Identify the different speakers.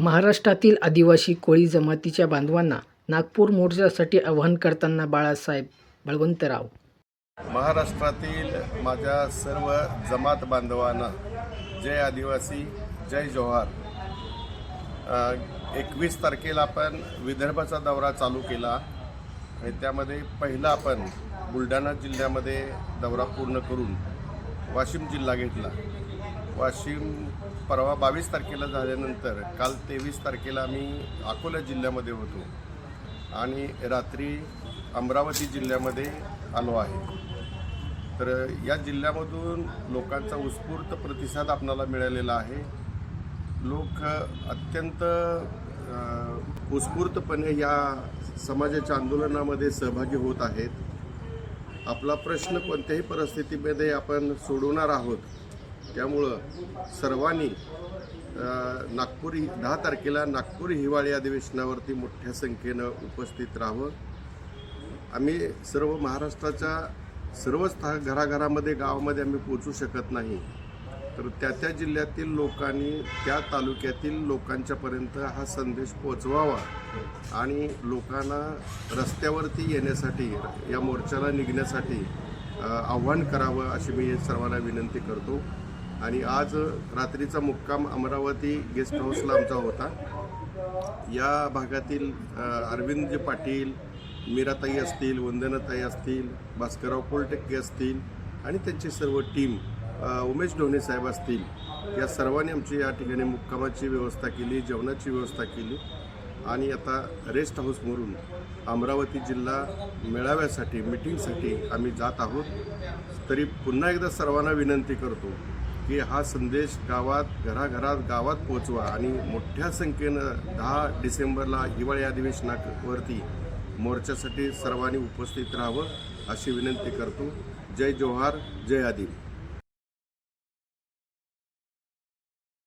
Speaker 1: महाराष्ट्रातील आदिवासी कोळी जमातीच्या बांधवांना नागपूर मोर्चासाठी आवाहन करताना बाळासाहेब बळवंतराव.
Speaker 2: महाराष्ट्रातील माझ्या सर्व जमात बांधवांना जय आदिवासी जय जोहार. एकवीस तारखेला आपण विदर्भाचा दौरा चालू केला आणि त्यामध्ये पहिला आपण बुलढाणा जिल्ह्यामध्ये दौरा पूर्ण करून वाशिम जिल्हा घेतला. वाशिम परवा बावीस तारखेला झाल्यानंतर काल तेवीस तारखेला आम्ही अकोला जिल्ह्यामध्ये होतो. आणि रात्री अमरावती जिल्ह्यामध्ये आलो आहे. तर या जिल्ह्यामधून लोकांचा उत्स्फूर्त प्रतिसाद आपणाला मिळालेला आहे. लोक अत्यंत उत्स्फूर्तपणे या समाजाच्या आंदोलनामध्ये सहभागी होत आहेत. आपला प्रश्न कोणत्याही परिस्थितीमध्ये आपण सोडवणार आहोत त्यामुळं सर्वांनी नागपुरी नागपूर दहा तारखेला नागपूर हिवाळी अधिवेशनावरती मोठ्या संख्येनं उपस्थित राहावं. आम्ही सर्व महाराष्ट्राच्या सर्वच था घराघरामध्ये गावामध्ये आम्ही पोचू शकत नाही. तर त्या त्या जिल्ह्यातील लोकांनी त्या तालुक्यातील लोकांच्यापर्यंत हा संदेश पोचवावा आणि लोकांना रस्त्यावरती येण्यासाठी या मोर्चाला निघण्यासाठी आव्हान करावं अशी मी सर्वांना विनंती करतो. आणि आज रात्रीचा मुक्काम अमरावती गेस्ट हाऊसला आमचा होता. या भागातील अरविंद अरविंदजी पाटील मीराताई असतील वंदनाताई असतील भास्करराव कोलटेक्के असतील आणि त्यांची सर्व टीम उमेश ढोणे साहेब असतील या सर्वांनी आमची या ठिकाणी मुक्कामाची व्यवस्था केली जेवणाची व्यवस्था केली. आणि आता रेस्ट हाऊसवरून अमरावती जिल्हा मेळाव्यासाठी मिटिंगसाठी आम्ही जात आहोत. तरी पुन्हा एकदा सर्वांना विनंती करतो की हा संदेश गावात घराघरात गावात पोचवा आणि मोठ्या संख्येनं दहा डिसेंबरला हिवाळी अधिवेशनावरती मोर्चासाठी सर्वांनी उपस्थित राहावं अशी विनंती करतो. जय जोहार जय आदिल.